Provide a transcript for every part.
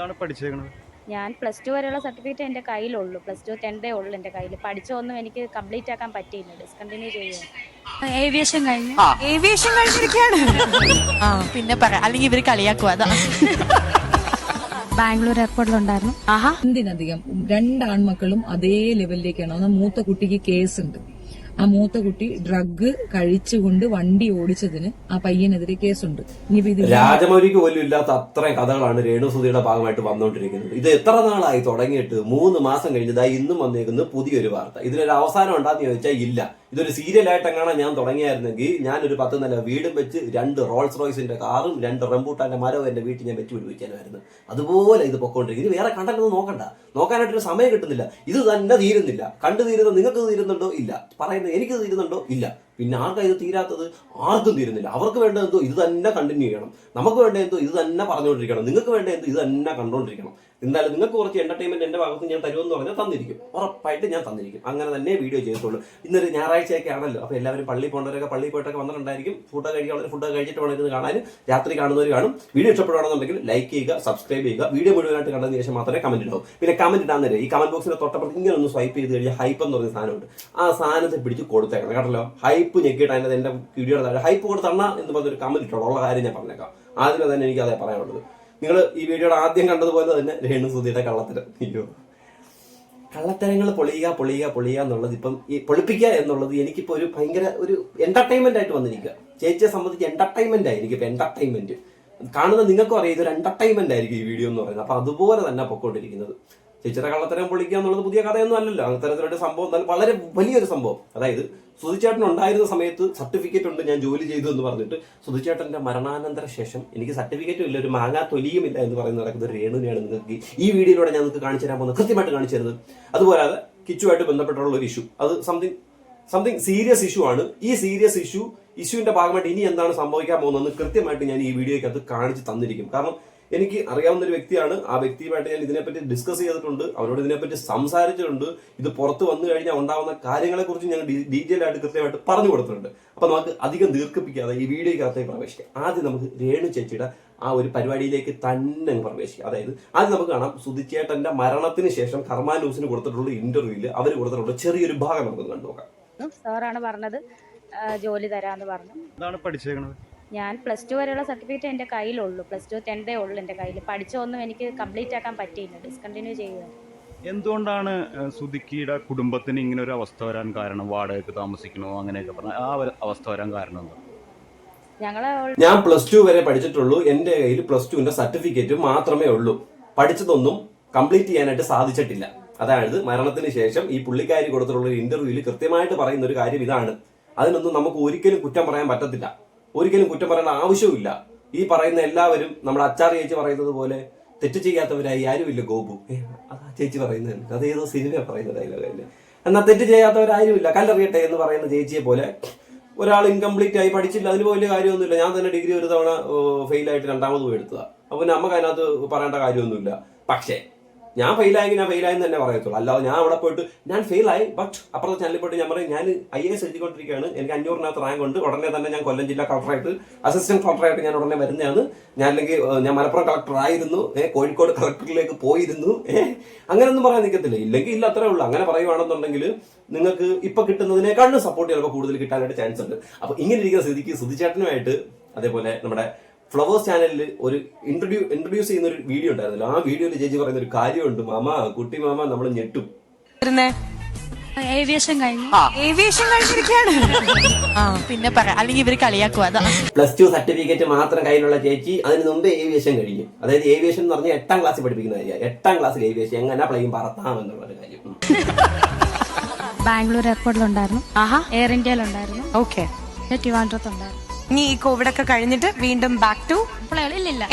എന്താണ് പഠിച്ചേക്കുന്നത് ഞാൻ plus two വരെയുള്ള സർട്ടിഫിക്കറ്റ് എന്റെ കയ്യിലുള്ളൂ. പ്ലസ് ടു ടെൻത്തേ ഉള്ളൂ എന്റെ കയ്യിൽ പഠിച്ചതൊന്നും എനിക്ക് കംപ്ലീറ്റ് ആക്കാൻ പറ്റിയില്ല. ഡിസ്കണ്ടിന്യൂ ചെയ്യുന്നു ഏവിയേഷൻ കഴിഞ്ഞു? ഏവിയേഷൻ കഴിഞ്ഞിരിക്കുകയാണ് ആ പിന്നെ പറ. അല്ലെങ്കിൽ ഇവർ കളിയാക്കുക അതാ. ബാംഗ്ലൂർ എയർപോർട്ടിലുണ്ടായിരുന്നു ആഹാ. എന്തിനധികം രണ്ടാൺമക്കളും അതേ ലെവലിലേക്കാണ് ഒന്ന് മൂത്ത കുട്ടിക്ക് കേസുണ്ട് ആ മൂത്ത കുട്ടി ഡ്രഗ് കഴിച്ചുകൊണ്ട് വണ്ടി ഓടിച്ചതിന് ആ പയ്യനെതിരെ കേസുണ്ട്. രാജമൗലിക്ക് പോലും ഇല്ലാത്ത അത്രയും കഥകളാണ് രേണുസുതിയുടെ ഭാഗമായിട്ട് വന്നുകൊണ്ടിരിക്കുന്നത് ഇത് എത്ര നാളായി തുടങ്ങിയിട്ട്? മൂന്ന് മാസം കഴിഞ്ഞതായി ഇന്നും വന്നേക്കുന്നത് പുതിയൊരു വാർത്ത. ഇതിനൊരു അവസാനം ഉണ്ടാന്ന് ചോദിച്ചാൽ ഇല്ല. ഇതൊരു സീരിയലായിട്ട് എങ്ങനെ ഞാൻ തുടങ്ങിയായിരുന്നെങ്കിൽ ഞാനൊരു പത്ത് നില വീടും വെച്ച് രണ്ട് റോൾസ് റോയ്സിന്റെ കാറും രണ്ട് റംബൂട്ടാന്റെ മരവും എന്റെ വീട്ടിൽ ഞാൻ വെച്ച് പിടിപ്പിക്കാനായിരുന്നു അതുപോലെ ഇത് പൊക്കോണ്ടിരിക്കും. ഇത് വേറെ കണ്ടന്റ് നോക്കണ്ട. നോക്കാനായിട്ടൊരു സമയം കിട്ടുന്നില്ല. ഇത് തന്നെ തീരുന്നില്ല. കണ്ടു തീരുന്ന നിങ്ങൾക്ക് തീരുന്നുണ്ടോ? ഇല്ല. പറയുന്നത് എനിക്ക് തീരുന്നുണ്ടോ? ഇല്ല. പിന്നെ ആർക്കാ ഇത് തീരാത്തത്? ആർക്കും തീരുന്നില്ല. അവർക്ക് വേണ്ട എന്തോ? ഇത് തന്നെ കണ്ടിന്യൂ ചെയ്യണം. നമുക്ക് വേണ്ട എന്തോ? ഇത് തന്നെ പറഞ്ഞുകൊണ്ടിരിക്കണം. നിങ്ങൾക്ക് വേണ്ട എന്തോ? ഇത് തന്നെ കണ്ടുകൊണ്ടിരിക്കണം. എന്തായാലും നിങ്ങൾക്ക് കുറച്ച് എന്റർടൈൻമെന്റ് എന്റെ ഭാഗത്ത് ഞാൻ തരുമെന്ന് പറഞ്ഞാൽ തന്നിരിക്കും. ഉറപ്പായിട്ട് ഞാൻ തന്നിരിക്കും. അങ്ങനെ തന്നെ വീഡിയോ ചെയ്തിട്ടുള്ളൂ ഇന്നൊരു ഞായറാഴ്ചയൊക്കെ ആണല്ലോ. അപ്പോൾ എല്ലാവരും പള്ളി പോകേണ്ടവരൊക്കെ പള്ളി പോയിട്ടൊക്കെ വന്നിട്ടുണ്ടായിരിക്കും. ഫുഡ് കഴിക്കാനുള്ള ഫുഡ് കഴിച്ചിട്ട് വേണം ഇത് കാണാനും രാത്രി കാണുന്നവർ കാണും. വീഡിയോ ഇഷ്ടപ്പെടുകയാണെന്നുണ്ടെങ്കിൽ ലൈക്ക് ചെയ്യുക സബ്സ്ക്രൈബ് ചെയ്യുക. വീഡിയോ മുഴുവനായിട്ട് കണ്ടതിന് ശേഷം മാത്രമേ കമന്റ് ഉണ്ടാവും പിന്നെ കമന്റ് ഇടാൻ നേരം ഈ കമന്റ് ബോക്സിന്റെ തൊട്ടപ്പുറത്ത് ഇങ്ങനെ ഒന്ന് സ്വൈപ്പ് ചെയ്ത് കഴിഞ്ഞാൽ ഹൈപ്പ് എന്ന് പറയുന്ന സാധനമുണ്ട്. ആ സാധനത്തെ പിടിച്ച് കൊടുത്തേക്കണം. കേട്ടല്ലോ? ഹൈപ്പ് ഞെക്കിയിട്ട് അതിന്റെ എന്റെ വീഡിയോയുടെ ഹൈപ്പ് കൊടുത്തണ്ണ എന്ന് പറഞ്ഞൊരു കമന്റ് ഇട്ടുള്ള കാര്യം ഞാൻ പറഞ്ഞേക്കാം. ആദ്യമേ തന്നെ എനിക്ക് അതേ പറയാനുള്ളത്. നിങ്ങൾ ഈ വീഡിയോയുടെ ആദ്യം കണ്ടതുപോലെ തന്നെ രേണു സുധിയുടെ കള്ളത്തരം. അയ്യോ. കള്ളത്തരങ്ങൾ പൊളിയുക പൊളിയുക പൊളിയുക എന്നുള്ളത് ഇപ്പം ഈ പൊളിപ്പിക്കുക എന്നുള്ളത് എനിക്കിപ്പോൾ ഒരു ഭയങ്കര ഒരു എന്റർടൈൻമെന്റ് ആയിട്ട് വന്നിരിക്കുക. ചേച്ചിയെ സംബന്ധിച്ച് എന്റർടൈൻമെന്റ് ആയിരിക്കും ഇപ്പൊ എന്റർടൈൻമെന്റ് കാണുന്ന നിങ്ങൾക്കും അറിയാം ഇതൊരു എന്റർടൈൻമെന്റ് ആയിരിക്കും ഈ വീഡിയോ എന്ന് പറയുന്നത്. അപ്പൊ അതുപോലെ തന്നെ പൊക്കോണ്ടിരിക്കുന്നത്. ചേച്ചിയുടെ കള്ളത്തരം പൊളിക്കുക എന്നുള്ളത് പുതിയ കഥയൊന്നും അല്ലല്ലോ. അത്തരത്തിലൊരു സംഭവം എന്നാൽ വളരെ വലിയൊരു സംഭവം. അതായത് സുധിച്ചേട്ടൻ ഉണ്ടായിരുന്ന സമയത്ത് സർട്ടിഫിക്കറ്റ് ഉണ്ട് ഞാൻ ജോലി ചെയ്തു എന്ന് പറഞ്ഞിട്ട് സുധിച്ചേട്ടന്റെ മരണാനന്തര ശേഷം എനിക്ക് സർട്ടിഫിക്കറ്റും ഇല്ല ഒരു മാങ്ങാ തൊലിയും ഇല്ല എന്ന് പറയുന്ന നടക്കുന്ന ഒരു രേണുവിനെയാണ് നിങ്ങൾക്ക് ഈ വീഡിയോയിലൂടെ ഞാൻ നിങ്ങൾക്ക് കാണിച്ചു തരാൻ പോകുന്നത് കൃത്യമായിട്ട് കാണിച്ചു തരുന്നത്. അതുപോലാതെ കിച്ചുമായിട്ട് ബന്ധപ്പെട്ടുള്ള ഒരു ഇഷ്യൂ അത് സംതിങ് സംതിങ് സീരിയസ് ഇഷ്യൂ ആണ്. ഈ സീരിയസ് ഇഷ്യൂ ഇഷ്യൂവിന്റെ ഭാഗമായിട്ട് ഇനി എന്താണ് സംഭവിക്കാൻ പോകുന്നതെന്ന് കൃത്യമായിട്ട് ഞാൻ ഈ വീഡിയോയ്ക്കകത്ത് കാണിച്ചു തന്നിരിക്കും. കാരണം എനിക്ക് അറിയാവുന്ന ഒരു വ്യക്തിയാണ്. ആ വ്യക്തിയുമായിട്ട് ഞാൻ ഇതിനെപ്പറ്റി ഡിസ്കസ് ചെയ്തിട്ടുണ്ട്. അവരോട് ഇതിനെപ്പറ്റി സംസാരിച്ചിട്ടുണ്ട്. ഇത് പുറത്ത് വന്നു കഴിഞ്ഞാൽ ഉണ്ടാവുന്ന കാര്യങ്ങളെ കുറിച്ച് ഞാൻ ഡീറ്റെയിൽ ആയിട്ട് കൃത്യമായിട്ട് പറഞ്ഞു കൊടുത്തിട്ടുണ്ട്. അപ്പോൾ നമുക്ക് അധികം ദീർഘിപ്പിക്കാതെ ഈ വീഡിയോയ്ക്കകത്തേക്ക് പ്രവേശിക്കാം. ആദ്യം നമുക്ക് രേണു ചേച്ചിയുടെ ആ ഒരു പരിപാടിയിലേക്ക് തന്നെ പ്രവേശിക്കുക പ്രവേശിക്കാം. അതായത് ആദ്യം നമുക്ക് കാണാം സുധിച്ചേട്ടന്റെ മരണത്തിന് ശേഷം കർമ്മ ന്യൂസിന് കൊടുത്തിട്ടുള്ള ഇന്റർവ്യൂവിൽ അവർ കൊടുത്തിട്ടുള്ള ചെറിയൊരു ഭാഗം നമുക്ക് കണ്ടുനോക്കാം. സാറാണ് പറഞ്ഞത് ജോലി തരാന്ന് പറഞ്ഞു. എന്താണ് പഠിച്ചേക്കണത്? ഞാൻ പ്ലസ് ടു വരെയുള്ള സർട്ടിഫിക്കറ്റ് എന്റെ കയ്യിലുള്ളൂ. പ്ലസ് ടു ടെൻതേ ഉള്ളൂ എന്റെ കയ്യിൽ പഠിച്ചതൊന്നും എനിക്ക് കംപ്ലീറ്റ് ആക്കാൻ പറ്റിയില്ല. ഡിസ്കണ്ടിന്യൂ ചെയ്യുക എന്തുകൊണ്ടാണ് സുദിക്കിയുടെ കുടുംബത്തിന് ഇങ്ങനെ ഒരു അവസ്ഥ വരാൻ കാരണം? വാടകയ്ക്ക് താമസിക്കണോ? അങ്ങനെയൊക്കെ പറഞ്ഞ ആ ഒരു അവസ്ഥ വരാൻ കാരണം എന്താ? ഞാൻ പ്ലസ് ടു വരെ പഠിച്ചിട്ടുള്ളൂ. എന്റെ കയ്യിൽ പ്ലസ് ടുവിന്റെ സർട്ടിഫിക്കറ്റ് മാത്രമേ ഉള്ളൂ. പഠിച്ചതൊന്നും കംപ്ലീറ്റ് ചെയ്യാനായിട്ട് സാധിച്ചിട്ടില്ല. അതായത് മരണത്തിന് ശേഷം ഈ പുള്ളിക്കാരി കൊടുത്തിട്ടുള്ള ഒരു ഇന്റർവ്യൂവിൽ കൃത്യമായിട്ട് പറയുന്ന ഒരു കാര്യം ഇതാണ്. അതിനൊന്നും നമുക്ക് ഒരിക്കലും കുറ്റം പറയാൻ പറ്റത്തില്ല. ഒരിക്കലും കുറ്റം പറയേണ്ട ആവശ്യമില്ല ഈ പറയുന്ന എല്ലാവരും നമ്മുടെ അച്ചാർ ചേച്ചി പറയുന്നത് പോലെ തെറ്റ് ചെയ്യാത്തവരായി ആരുമില്ല ഗോപു. അതാ ചേച്ചി പറയുന്നത് അത് ഏതോ സിനിമ പറയുന്ന ഡയലോഗല്ലേ എന്നാൽ തെറ്റ് ചെയ്യാത്തവരാരുമില്ല കല്ലെറിയട്ടെ എന്ന് പറയുന്ന ചേച്ചിയെ പോലെ ഒരാൾ ഇൻകംപ്ലീറ്റ് ആയി പഠിച്ചില്ല. അതിന് വലിയ കാര്യമൊന്നുമില്ല. ഞാൻ തന്നെ ഡിഗ്രി ഒരു തവണ ഫെയിലായിട്ട് രണ്ടാമത് പോയി അപ്പോൾ അപ്പൊ നമുക്ക് അതിനകത്ത് പറയേണ്ട കാര്യമൊന്നുമില്ല. പക്ഷേ ഞാൻ ഫെയിലായെങ്കിൽ ഞാൻ ഫെയിലായെന്ന് തന്നെ പറയത്തുള്ളൂ. അല്ലാതെ ഞാൻ അവിടെ പോയിട്ട് ഞാൻ ഫെയിലായി ബട്ട് അപ്പുറത്തെ ചാനലിൽ പോയിട്ട് ഞാൻ പറയും ഞാൻ ഐ എസ് എഴുതിക്കൊണ്ടിരിക്കുകയാണ്. എനിക്ക് അഞ്ഞൂറിനകത്ത് റാങ്ക് ഉണ്ട്. ഉടനെ തന്നെ ഞാൻ കൊല്ലം ജില്ലാ കളക്ടറായിട്ട് അസിസ്റ്റന്റ് കളക്ടറായിട്ട് ഞാൻ ഉടനെ വരുന്നതാണ്. ഞാൻ അല്ലെങ്കിൽ ഞാൻ മലപ്പുറം കളക്ടർ ആയിരുന്നു. ഏഹ്, കോഴിക്കോട് കളക്ടറിലേക്ക് പോയിരുന്നു. അങ്ങനെയൊന്നും പറയാൻ നിൽക്കത്തില്ല ഇല്ലെങ്കിൽ ഇല്ല അത്രേ ഉള്ളൂ. അങ്ങനെ പറയുവാണെന്നുണ്ടെങ്കിൽ നിങ്ങൾക്ക് ഇപ്പൊ കിട്ടുന്നതിനേക്കാളും സപ്പോർട്ട് ചിലപ്പോൾ കൂടുതൽ കിട്ടാനായിട്ട് ചാൻസ് ഉണ്ട്. അപ്പൊ ഇങ്ങനെ ഇരിക്കുന്ന സ്ഥിതിക്ക് സുധിച്ചേട്ടനുമായിട്ട് അതേപോലെ നമ്മുടെ ഫ്ലവേഴ്സ് ചാനലിൽ ഒരു ഇൻട്രൊഡ്യൂ ഇൻട്രൊഡ്യൂസ് ചെയ്യുന്ന ഒരു വീഡിയോ ഉണ്ടായിരുന്നല്ലോ. ആ വീഡിയോയിൽ ചേച്ചി പറയുന്ന ഒരു കാര്യമുണ്ട്. മാമ കുട്ടി മാമ നമ്മൾ ഞെട്ടും. ഏവിയേഷൻ കഴിഞ്ഞു. ഏവിയേഷൻ കഴിഞ്ഞിരിക്കുകയാണ്. പിന്നെ പറ അല്ലെങ്കിൽ ഇവർ കളിയാക്കുക പ്ലസ് ടു സർട്ടിഫിക്കറ്റ് മാത്രം കയ്യിലുള്ള ചേച്ചി അതിന് മുമ്പ് ഏവിയേഷൻ കഴിഞ്ഞു. അതായത് ഏവിയേഷൻ എന്ന് പറഞ്ഞാൽ എട്ടാം ക്ലാസ്സിൽ പഠിപ്പിക്കുന്ന കാര്യം. എട്ടാം ക്ലാസ്സിൽ ഏവിയേഷൻ എങ്ങനെ പ്ലെയിൻ പറത്താം എന്നുള്ള ഒരു കാര്യം. ബാംഗ്ലൂർ എയർപോർട്ടിലുണ്ടായിരുന്നു ആഹാ. എയർ ഇന്ത്യയിലുണ്ടായിരുന്നു ഓക്കെ ട്രിവാൻഡ്രത്തുണ്ടായിരുന്നു ട്രിവാൻഡ്രത്ത് ഉണ്ടായിരുന്നു. ഇനി ഈ കോവിഡ് ഒക്കെ കഴിഞ്ഞിട്ട് വീണ്ടും ബാക്ക് ടു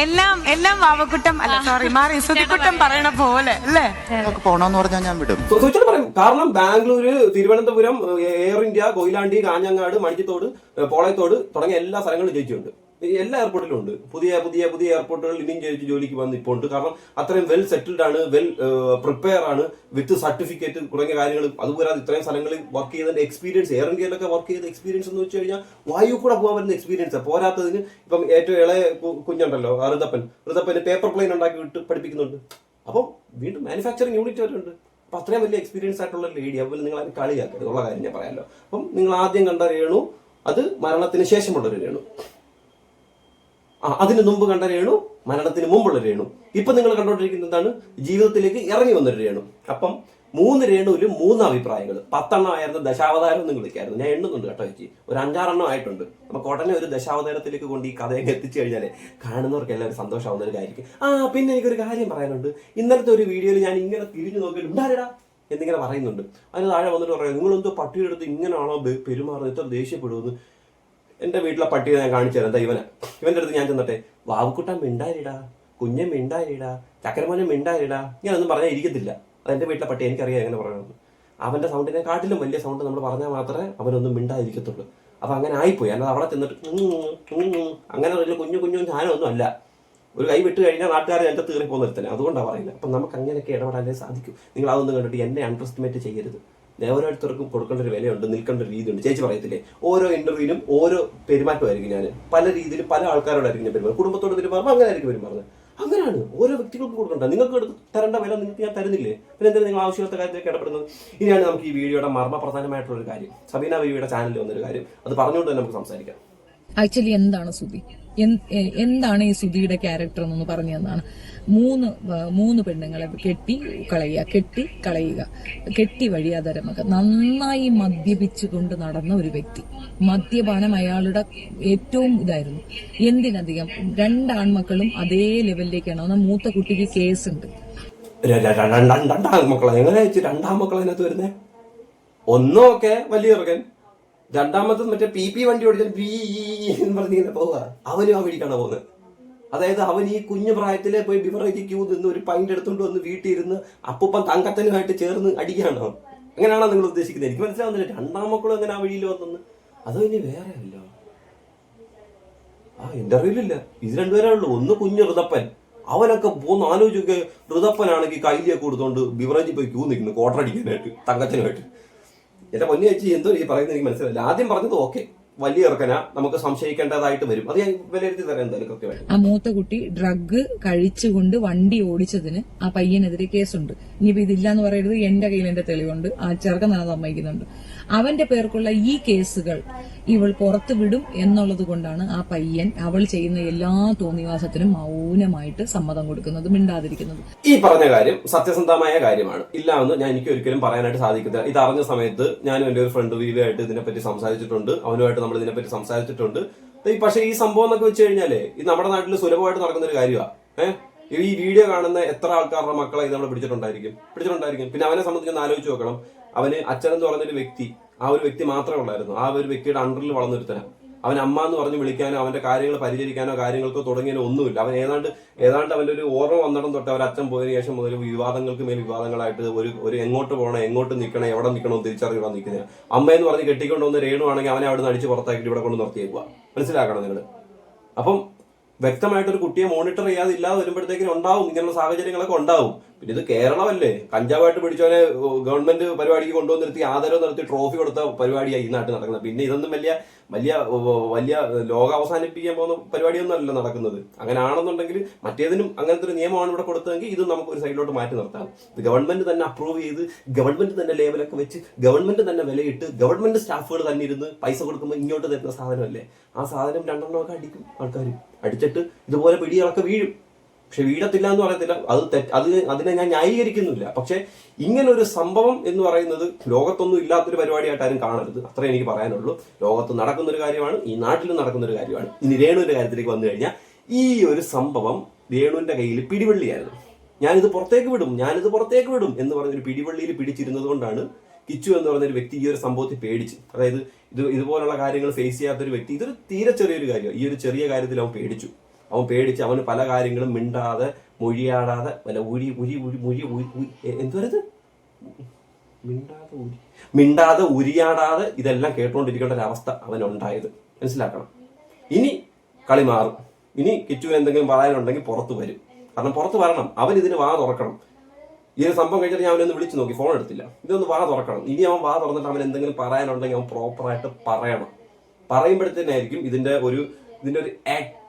എല്ലാം എല്ലാം വാവക്കുട്ടം അല്ല സോറി മാറി സുതിക്കുട്ടം പറയണ പോലെ അല്ലേ? നമുക്ക് പോണോന്ന് പറഞ്ഞാൽ ഞാൻ വിടും. പറയും കാരണം ബാംഗ്ലൂര് തിരുവനന്തപുരം എയർ ഇന്ത്യ കൊയിലാണ്ടി കാഞ്ഞങ്ങാട് മണിക്കത്തോട് പോളയത്തോട് തുടങ്ങിയ എല്ലാ സ്ഥലങ്ങളും ജയിച്ചിട്ടുണ്ട്. എല്ലാ എയർപോർട്ടിലും ഉണ്ട്. പുതിയ പുതിയ പുതിയ എയർപോർട്ടുകൾ ഇനിയും ജോലിക്ക് വന്ന് ഇപ്പോൾ ഉണ്ട് കാരണം അത്രയും വെൽ സെറ്റിൽഡ് ആണ് വെൽ പ്രിപ്പയർ ആണ് വിത്ത് സർട്ടിഫിക്കറ്റ് തുടങ്ങിയ കാര്യങ്ങൾ. അതുപോലെ ഇത്രയും സ്ഥലങ്ങളിൽ വർക്ക് ചെയ്തതിന്റെ എക്സ്പീരിയൻസ് എയർ ഇന്ത്യയിലൊക്കെ വർക്ക് ചെയ്ത എക്സ്പീരിയൻസ് എന്ന് വെച്ച് കഴിഞ്ഞാൽ വായു കൂടെ പോകാൻ വരുന്ന എക്സ്പീരിയൻസ് പോരാത്തതിന് ഇപ്പം ഏറ്റവും ഇളയ കുഞ്ഞുണ്ടല്ലോ ഋതപ്പൻ. ഋതപ്പന് പേപ്പർ പ്ലെയിൻ ഉണ്ടാക്കി വിട്ട് പഠിപ്പിക്കുന്നുണ്ട്. അപ്പം വീണ്ടും മാനുഫാക്ചറിങ് യൂണിറ്റ് ഉണ്ട്. അപ്പൊ അത്രയും വലിയ എക്സ്പീരിയൻസ് ആയിട്ടുള്ള ലേഡി അതുപോലെ നിങ്ങൾ അതിന് കളിയാക്കരുത്. ഉള്ള കാര്യം ഞാൻ പറയാമല്ലോ അപ്പം നിങ്ങൾ ആദ്യം കണ്ട രേണു അത് മരണത്തിന് ശേഷമുള്ള ഒരു രേണു. ആ അതിന് മുമ്പ് കണ്ട രേണു മരണത്തിന് മുമ്പുള്ള രേണു. ഇപ്പൊ നിങ്ങൾ കണ്ടോണ്ടിരിക്കുന്നത് എന്താണ്? ജീവിതത്തിലേക്ക് ഇറങ്ങി വന്നൊരു രേണു. അപ്പം മൂന്ന് രേണുവിലും മൂന്ന് അഭിപ്രായങ്ങൾ. പത്തെണ്ണം ആയിരുന്നു ദശാവതാരം എന്ന് വിളിക്കായിരുന്നു. ഞാൻ എണ്ണുന്നുണ്ട് കേട്ടോ ചേച്ചി. ഒരു അഞ്ചാറെണ്ണം ആയിട്ടുണ്ട്. നമുക്ക് ഉടനെ ഒരു ദശാവതാരത്തിലേക്ക് കൊണ്ട് ഈ കഥയൊക്കെ എത്തിച്ചു കഴിഞ്ഞാൽ കാണുന്നവർക്ക് എല്ലാവരും സന്തോഷമാവുന്ന ഒരു കാര്യം ആ പിന്നെ എനിക്കൊരു കാര്യം പറയാനുണ്ട്. ഇന്നലത്തെ ഒരു വീഡിയോയിൽ ഞാൻ ഇങ്ങനെ തിരിഞ്ഞു നോക്കിയിട്ട് ഉണ്ടാരടാ എന്നിങ്ങനെ പറയുന്നുണ്ട്. അതിന് താഴെ വന്നിട്ട് പറയാം നിങ്ങളെന്തോ പട്ടിയെടുത്ത് ഇങ്ങനെയാണോ പെരുമാറുന്നത്? ഇത്ര ദേഷ്യപ്പെടുമെന്ന്. എന്റെ വീട്ടിലെ പട്ടിയെ ഞാൻ കാണിച്ചു തരാം. എന്താ ഇവനെ. ഇവന്റെ അടുത്ത് ഞാൻ ചെന്നിട്ടെ വാവുക്കുട്ടൻ മിണ്ടാരിടാ കുഞ്ഞെ മിണ്ടാരിടാ ചക്കരമോനെ മിണ്ടാരിടാ ഞാനൊന്നും പറഞ്ഞാൽ ഇരിക്കത്തില്ല. അത് എന്റെ വീട്ടിലെ പട്ടി എനിക്കറിയാം എങ്ങനെ പറയണമെന്ന് അവന്റെ സൗണ്ടിനെ കാട്ടിലും വലിയ സൗണ്ട് നമ്മൾ പറഞ്ഞാൽ മാത്രമേ അവനൊന്നും മിണ്ടാതിരിക്കത്തുള്ളൂ. അപ്പൊ അങ്ങനെ ആയിപ്പോയി. അല്ലാതെ അവിടെ ചെന്നിട്ട് അങ്ങനെ ഒരു കുഞ്ഞു കുഞ്ഞു ഞാനൊന്നും അല്ല. ഒരു കൈ വിട്ട് കഴിഞ്ഞാൽ നാട്ടുകാരെ എന്റെ തീറി പോകുന്ന ഒരുത്തനെ. അതുകൊണ്ടാണ് പറയുന്നത് അപ്പം നമുക്ക് അങ്ങനെയൊക്കെ ഇടപെടാനേ സാധിക്കും. നിങ്ങൾ അതൊന്നും കണ്ടിട്ട് എന്നെ അണ്ടർ എസ്റ്റിമേറ്റ് ചെയ്യരുത്. ഓരോരുത്തർക്കും കൊടുക്കേണ്ട ഒരു വിലയുണ്ട് നിൽക്കേണ്ട ഒരു രീതിയുണ്ട്. ചേച്ചി പറയത്തില്ലേ ഓരോ ഇന്റർവ്യൂവിനും ഓരോ പെരുമാറ്റമായിരിക്കും ഞാൻ പല രീതിയിൽ പല ആൾക്കാരോടായിരിക്കും ഞാൻ പെരുമാറും കുടുംബത്തോട് പെരുമാറുമ്പോൾ അങ്ങനെ ആയിരിക്കും പെരുമാറുന്നത്. അങ്ങനെയാണ്. ഓരോ വ്യക്തികൾക്കും കൊടുക്കണ്ട. നിങ്ങൾക്ക് തരേണ്ട വില നിങ്ങൾക്ക് ഞാൻ തരുന്നില്ലേ? പിന്നെ എന്തിനാ നിങ്ങൾ ആവശ്യമില്ലാത്ത കാര്യത്തിലേക്ക് ഇടപെടുന്നത്? ഇനിയാണ് നമുക്ക് ഈ വീഡിയോയുടെ മർമ്മ പ്രധാനമായിട്ടുള്ള ഒരു കാര്യം. സബീന ബീവിയുടെ ചാനലിൽ വന്നൊരു കാര്യം. അത് പറഞ്ഞുകൊണ്ട് തന്നെ നമുക്ക് സംസാരിക്കാം. ആക്ച്വലി എന്താണ് എ- എന്താണ് ഈ സുധിയുടെ ക്യാരക്ടർ എന്നൊന്ന് പറഞ്ഞു തന്നാണ്. മൂന്ന് മൂന്ന് പെണ്ണുങ്ങളെ കെട്ടി കളയുക കെട്ടി കളയുക കെട്ടി വഴിയാതരമൊക്കെ നന്നായി മദ്യപിച്ചുകൊണ്ട് നടന്ന ഒരു വ്യക്തി. മദ്യപാനം അയാളുടെ ഏറ്റവും ഇതായിരുന്നു. എന്തിനധികം? രണ്ടാൺമക്കളും അതേ ലെവലിലേക്കാണ് എന്നാൽ മൂത്ത കുട്ടിക്ക് കേസ് ഉണ്ട് ര- ര- രണ്ടാം മക്കളെ എങ്ങനെ രണ്ടാം മക്കളെ അതിനകത്ത് വരുന്നേ? ഒന്നും ഒക്കെ വലിയ രണ്ടാമത്തത് മറ്റേ പി പി വണ്ടി ഓടിച്ചാൽ പീ എന്ന് പറഞ്ഞിങ്ങനെ പോവുക അവനും ആ വഴിക്കാണ് പോകുന്നത്. അതായത് അവൻ ഈ കുഞ്ഞു പ്രായത്തിലെ പോയി ബിവറേജ് ക്യൂ നിന്ന് ഒരു പൈന്റ് എടുത്തുകൊണ്ട് വന്ന് വീട്ടിൽ ഇരുന്ന് അപ്പൂപ്പൻ തങ്കത്തനുമായിട്ട് ചേർന്ന് അടിക്കുകയാണോ അങ്ങനെയാണോ നിങ്ങൾ ഉദ്ദേശിക്കുന്നത്? എനിക്ക് മനസ്സിലാവുന്നില്ല. രണ്ടാം മക്കളും എങ്ങനെ ആ വഴിയിൽ വന്നെന്ന്. അതോ ഇനി വേറെ അല്ലോ? ആ ഇന്റർവ്യൂലില്ല. ഇത് രണ്ടുപേരേ ഉള്ളൂ. ഒന്ന് കുഞ്ഞു ഋതപ്പൻ. അവനൊക്കെ പോന്ന് ആലോചിച്ചൊക്കെ ഋതപ്പനാണെങ്കിൽ കയ്യിലേക്ക് കൊടുത്തോണ്ട് ബിവറേജിൽ പോയി ക്യൂ നിൽക്കുന്നു. കോട്ടറടിക്കാനായിട്ട് തങ്കച്ചനുമായിട്ട്. എന്റെ പൊന്നു ചേച്ചി എന്തോ ഈ പറയുന്നത് എനിക്ക് മനസ്സിലായില്ല. ആദ്യം പറഞ്ഞത് ഓക്കെ വലിയ ഇറക്കന നമുക്ക് സംശയിക്കേണ്ടതായിട്ട് വരും. അത് ഞാൻ വിലയിരുത്തി തരാം എന്തായാലും കൃത്യമായിട്ട്. ആ മൂത്ത കുട്ടി ഡ്രഗ് കഴിച്ചുകൊണ്ട് വണ്ടി ഓടിച്ചതിന് ആ പയ്യനെതിരെ കേസുണ്ട്. ഇനിയിപ്പോ ഇതില്ലാന്ന് പറയരുത് എന്റെ കയ്യിൽ എന്റെ തെളിവുണ്ട്. ആ ചെറുക്കൻ അത് സമ്മതിക്കുന്നുണ്ട്. അവന്റെ പേർക്കുള്ള ഈ കേസുകൾ ഇവൾ പുറത്തു വിടും എന്നുള്ളത് കൊണ്ടാണ് ആ പയ്യൻ അവൾ ചെയ്യുന്ന എല്ലാ തോന്നിവാസത്തിനും മൗനമായിട്ട് സമ്മതം കൊടുക്കുന്നത് മിണ്ടാതിരിക്കുന്നത്. ഈ പറഞ്ഞ കാര്യം സത്യസന്ധമായ കാര്യമാണ്. ഇല്ല എന്ന് ഞാൻ എനിക്ക് ഒരിക്കലും പറയാനായിട്ട് സാധിക്കില്ല ഇത് അറിഞ്ഞ സമയത്ത് ഞാനും എന്റെ ഒരു ഫ്രണ്ട് വീവായിട്ട് ഇതിനെപ്പറ്റി സംസാരിച്ചിട്ടുണ്ട്. അവനുമായിട്ട് നമ്മൾ ഇതിനെപ്പറ്റി സംസാരിച്ചിട്ടുണ്ട്. പക്ഷേ ഈ സംഭവം എന്നൊക്കെ വെച്ച് കഴിഞ്ഞാലേ ഇത് നമ്മുടെ നാട്ടിൽ സുലഭമായിട്ട് നടക്കുന്ന ഒരു കാര്യമാണ് ഏഹ് ഈ വീഡിയോ കാണുന്ന എത്ര ആൾക്കാരുടെ മക്കളെ ഇത് നമ്മൾ പിടിച്ചിട്ടുണ്ടായിരിക്കും? പിടിച്ചിട്ടുണ്ടായിരിക്കും. പിന്നെ അവനെ സംബന്ധിച്ച് ആലോചിച്ച് നോക്കണം. അവന് അച്ഛൻ എന്ന് പറഞ്ഞൊരു വ്യക്തി ആ ഒരു വ്യക്തി മാത്രമേ ഉള്ളായിരുന്നു. ആ ഒരു വ്യക്തിയുടെ അണ്ടറിൽ വളർന്നൊരുത്തനാണ് അവൻ അമ്മ എന്ന് പറഞ്ഞ് വിളിക്കാനോ അവന്റെ കാര്യങ്ങൾ പരിചരിക്കാനോ കാര്യങ്ങൾക്കോ തുടങ്ങിയാലോ ഒന്നുമില്ല. അവൻ ഏതാണ്ട് ഏതാണ്ട് അവന്റെ ഒരു ഓർമ്മ വന്നിടം തൊട്ട് അവർ അച്ഛൻ പോയതിനു ശേഷം മുതൽ വിവാദങ്ങൾക്ക് മേൽ വിവാദങ്ങളായിട്ട് ഒരു ഒരു എങ്ങോട്ട് പോകണം എങ്ങോട്ട് നിൽക്കണം എവിടെ നിൽക്കണം തിരിച്ചറിയണം നിൽക്കുന്നത് അമ്മ എന്ന് പറഞ്ഞ് കെട്ടിക്കൊണ്ടുവന്ന് രേണു ആണെങ്കിൽ അവനെ അവിടെ നിന്ന് അടിച്ച് പുറത്താക്കിയിട്ട് ഇവിടെ കൊണ്ട് നിർത്തിയേക്കുക മനസ്സിലാക്കണം നിങ്ങൾ. അപ്പം വ്യക്തമായിട്ട് ഒരു കുട്ടിയെ മോണിറ്റർ ചെയ്യാതെ ഇല്ലാതെ വരുമ്പോഴത്തേക്കും ഉണ്ടാവും. ഇങ്ങനെയുള്ള സാഹചര്യങ്ങളൊക്കെ ഉണ്ടാവും. പിന്നെ ഇത് കേരളമല്ലേ? കഞ്ചാവായിട്ട് പിടിച്ചവനെ ഗവൺമെന്റ് പരിപാടിക്ക് കൊണ്ടുവന്നിരുത്തി ആദരവ് നടത്തി ട്രോഫി കൊടുത്ത പരിപാടിയായി ഈ നാട്ടിൽ നടക്കുന്നത്. പിന്നെ ഇതൊന്നും വലിയ വലിയ വലിയ ലോകം അവസാനിപ്പിക്കാൻ പോകുന്ന പരിപാടിയൊന്നുമല്ല നടക്കുന്നത്. അങ്ങനെ ആണെന്നുണ്ടെങ്കിൽ മറ്റേതിനും അങ്ങനത്തെ ഒരു നിയമമാണ് ഇവിടെ കൊടുത്തതെങ്കിൽ ഇത് നമുക്ക് ഒരു സൈഡിലോട്ട് മാറ്റി നിർത്താം. ഇത് ഗവൺമെന്റ് തന്നെ അപ്രൂവ് ചെയ്ത് ഗവൺമെന്റ് തന്നെ ലേബലൊക്കെ വെച്ച് ഗവൺമെന്റ് തന്നെ വിലയിട്ട് ഗവൺമെന്റ് സ്റ്റാഫുകൾ തന്നെ ഇരുന്ന് പൈസ കൊടുക്കുമ്പോൾ ഇങ്ങോട്ട് തരുന്ന സാധനമല്ലേ? ആ സാധനം രണ്ടെണ്ണമൊക്കെ അടിക്കും ആൾക്കാർ അടിച്ചിട്ട് ഇതുപോലെ പിടികളൊക്കെ വീഴും. പക്ഷെ വീഴത്തില്ല എന്ന് പറയത്തില്ല. അത് തെറ്റ്. അത് അതിനെ ഞാൻ ന്യായീകരിക്കുന്നില്ല. പക്ഷെ ഇങ്ങനെ ഒരു സംഭവം എന്ന് പറയുന്നത് ലോകത്തൊന്നും ഇല്ലാത്തൊരു പരിപാടിയായിട്ട് ആരും കാണരുത്. അത്രേ എനിക്ക് പറയാനുള്ളൂ. ലോകത്ത് നടക്കുന്ന ഒരു കാര്യമാണ് ഈ നാട്ടിലും നടക്കുന്ന ഒരു കാര്യമാണ്. ഇനി രേണുവിന്റെ കാര്യത്തിലേക്ക് വന്നു കഴിഞ്ഞാൽ ഈ ഒരു സംഭവം രേണുവിന്റെ കയ്യിൽ പിടിവള്ളിയായിരുന്നു. ഞാനിത് പുറത്തേക്ക് വിടും. ഞാനിത് പുറത്തേക്ക് വിടും എന്ന് പറഞ്ഞൊരു പിടിവള്ളിയിൽ പിടിച്ചിരുന്നത് കൊണ്ടാണ് കിച്ചു എന്ന് പറഞ്ഞൊരു വ്യക്തി ഈ ഒരു സംഭവത്തിൽ പേടിച്ച് അതായത് ഇത് ഇതുപോലുള്ള കാര്യങ്ങൾ ഫേസ് ചെയ്യാത്തൊരു വ്യക്തി ഇതൊരു തീരെ ചെറിയൊരു കാര്യം ഈ ഒരു ചെറിയ കാര്യത്തിൽ അവൻ പേടിച്ചു. അവൻ പേടിച്ച് അവന് പല കാര്യങ്ങളും മിണ്ടാതെ മൊഴിയാടാതെ അല്ല ഉരി ഉരി ഉരി മുഴി എന്തുവരത് മിണ്ടാതെ ഉരി. മിണ്ടാതെ ഉരിയാടാതെ ഇതെല്ലാം കേട്ടുകൊണ്ടിരിക്കേണ്ട ഒരു അവസ്ഥ അവനുണ്ടായത്. മനസ്സിലാക്കണം. ഇനി കളി മാറും. ഇനി കിറ്റു എന്തെങ്കിലും പറയാനുണ്ടെങ്കിൽ പുറത്തു വരും. കാരണം പുറത്ത് വരണം. അവൻ ഇതിന് വാ തുറക്കണം. ഈ ഒരു സംഭവം കഴിഞ്ഞിട്ട് ഞാൻ അവനൊന്ന് വിളിച്ചു നോക്കി. ഫോൺ എടുത്തില്ല. ഇതൊന്ന് വാ തുറക്കണം. ഇനി അവൻ വാ തുറന്നിട്ട് അവൻ എന്തെങ്കിലും പറയാനുണ്ടെങ്കിൽ അവൻ പ്രോപ്പറായിട്ട് പറയണം. പറയുമ്പോഴത്തേനായിരിക്കും ഇതിന്റെ ഒരു ഇതിന്റെ ഒരു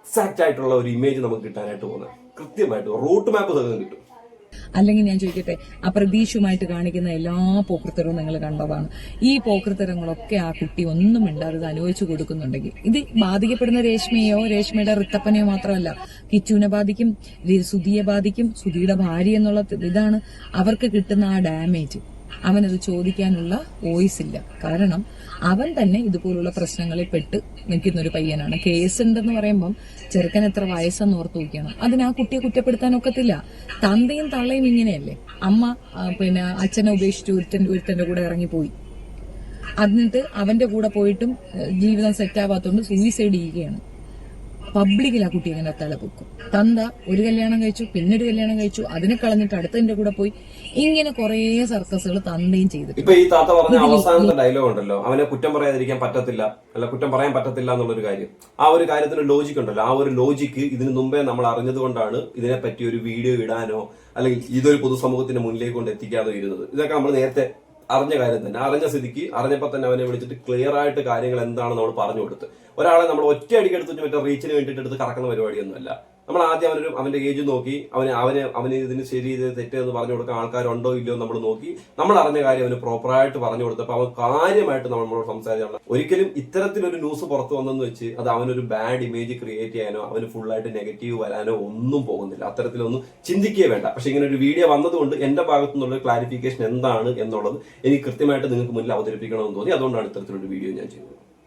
എക്സാക്റ്റ് ആയിട്ടുള്ള ഒരു ഇമേജ് നമുക്ക് കിട്ടാനായിട്ട് പോകുന്നത്. കൃത്യമായിട്ട് റൂട്ട് മാപ്പ് തന്നെ കിട്ടും. അല്ലെങ്കിൽ ഞാൻ ചോദിക്കട്ടെ അപ്രതീക്ഷമായിട്ട് കാണിക്കുന്ന എല്ലാ പോക്കൃത്തരവും നിങ്ങൾ കണ്ടതാണ്. ഈ പോക്കൃത്തരങ്ങളൊക്കെ ആ കുട്ടി ഒന്നും മിണ്ടാതെ അനുഭവിച്ചു കൊടുക്കുന്നുണ്ടെങ്കിൽ ഇത് ബാധിക്കപ്പെടുന്ന രേഷ്മയോ രേഷ്മയുടെ റിത്തപ്പനെയോ മാത്രമല്ല കിച്ചുവിനെ ബാധിക്കും സുധിയെ ബാധിക്കും സുധിയുടെ ഭാര്യ എന്നുള്ള ഇതാണ്. അവർക്ക് കിട്ടുന്ന ആ ഡാമേജ് അവനത് ചോദിക്കാനുള്ള വോയിസ് ഇല്ല. കാരണം അവൻ തന്നെ ഇതുപോലുള്ള പ്രശ്നങ്ങളിൽ പെട്ട് നിൽക്കുന്ന ഒരു പയ്യനാണ്. കേസ് ഉണ്ടെന്ന് പറയുമ്പം ചെറുക്കൻ എത്ര വയസ്സെന്ന് ഓർത്ത് നോക്കിയാണ്? അതിന് ആ കുട്ടിയെ കുറ്റപ്പെടുത്താൻ ഒക്കത്തില്ല. തന്തയും തള്ളയും ഇങ്ങനെയല്ലേ? അമ്മ പിന്നെ അച്ഛനെ ഉപേക്ഷിച്ച് ഒരുത്തന്റെ ഒരുത്തന്റെ കൂടെ ഇറങ്ങിപ്പോയി. എന്നിട്ട് അവന്റെ കൂടെ പോയിട്ടും ജീവിതം സെറ്റാവാത്തോണ്ട് സൂയിസൈഡ് ചെയ്യുകയാണ്. പബ്ലിക്കിൽ ആ കുട്ടി അങ്ങനെ തലപൊക്കും തന്ത ഒരു കല്യാണം കഴിച്ചു പിന്നെ ഒരു കല്യാണം കഴിച്ചു അതിനെ കളഞ്ഞിട്ട് അടുത്തതിന്റെ കൂടെ പോയി. ഇങ്ങനെ കുറേ സർക്കസുകൾ തന്തയും ചെയ്തിട്ടുണ്ട്. ഇപ്പൊ ഈ താത്ത പറഞ്ഞ അവസാനത്തെ ഡയലോഗ് ഉണ്ടല്ലോ. അവനെ കുറ്റം പറയാതിരിക്കാൻ പറ്റത്തില്ല. അല്ല കുറ്റം പറയാൻ പറ്റത്തില്ല എന്നുള്ളൊരു കാര്യം. ആ ഒരു കാര്യത്തിന് ലോജിക് ഉണ്ടല്ലോ. ആ ഒരു ലോജിക്ക് ഇതിനു മുമ്പേ നമ്മൾ അറിഞ്ഞതുകൊണ്ടാണ് ഇതിനെ പറ്റി ഒരു വീഡിയോ ഇടാനോ അല്ലെങ്കിൽ ഇതൊരു പൊതുസമൂഹത്തിന്റെ മുന്നിലേക്ക് കൊണ്ട് എത്തിക്കാതെ ഇരുന്നത്. ഇതൊക്കെ നമ്മൾ നേരത്തെ അറിഞ്ഞ കാര്യം തന്നെ. അറിഞ്ഞ സ്ഥിതിക്ക് അറിഞ്ഞപ്പോൾ തന്നെ അവനെ വിളിച്ചിട്ട് ക്ലിയർ ആയിട്ട് കാര്യങ്ങൾ എന്താണെന്ന് നമ്മൾ പറഞ്ഞു കൊടുത്ത്. ഒരാളെ നമ്മൾ ഒറ്റ അടിക്ക് എടുത്ത് മറ്റേ റീച്ചിന് വേണ്ടിയിട്ട് എടുത്ത് കറക്കുന്ന പരിപാടിയൊന്നുമല്ല. നമ്മൾ ആദ്യം അവനൊരു അവന്റെ ഏജ് നോക്കി അവന് അവന് അവന് ഇതിന് ശരി ഇത് തെറ്റെന്ന് പറഞ്ഞു കൊടുക്കാൻ ആൾക്കാരുണ്ടോ ഇല്ലയോ നമ്മൾ നോക്കി. നമ്മൾ അറിഞ്ഞ കാര്യം അവന് പ്രോപ്പറായിട്ട് പറഞ്ഞു കൊടുത്തപ്പോൾ അവൻ കാര്യമായിട്ട് നമ്മളോട് സംസാരിച്ചാണ്. ഒരിക്കലും ഇത്തരത്തിലൊരു ന്യൂസ് പുറത്തു വന്നെന്ന് വെച്ച് അത് അവനൊരു ബാഡ് ഇമേജ് ക്രിയേറ്റ് ചെയ്യാനോ അവന് ഫുള്ളായിട്ട് നെഗറ്റീവ് വരാനോ ഒന്നും പോകുന്നില്ല. അത്തരത്തിലൊന്നും ചിന്തിക്കുകയേ വേണ്ട. പക്ഷെ ഇങ്ങനെ ഒരു വീഡിയോ വന്നതുകൊണ്ട് എന്റെ ഭാഗത്തു നിന്നുള്ള ക്ലാരിഫിക്കേഷൻ എന്താണ് എന്നുള്ളത് എനിക്ക് കൃത്യമായിട്ട് നിങ്ങൾക്ക് മുന്നിൽ അവതരിപ്പിക്കണമെന്ന് തോന്നി. അതുകൊണ്ടാണ് ഇത്തരത്തിലൊരു വീഡിയോ ഞാൻ ചെയ്തത്.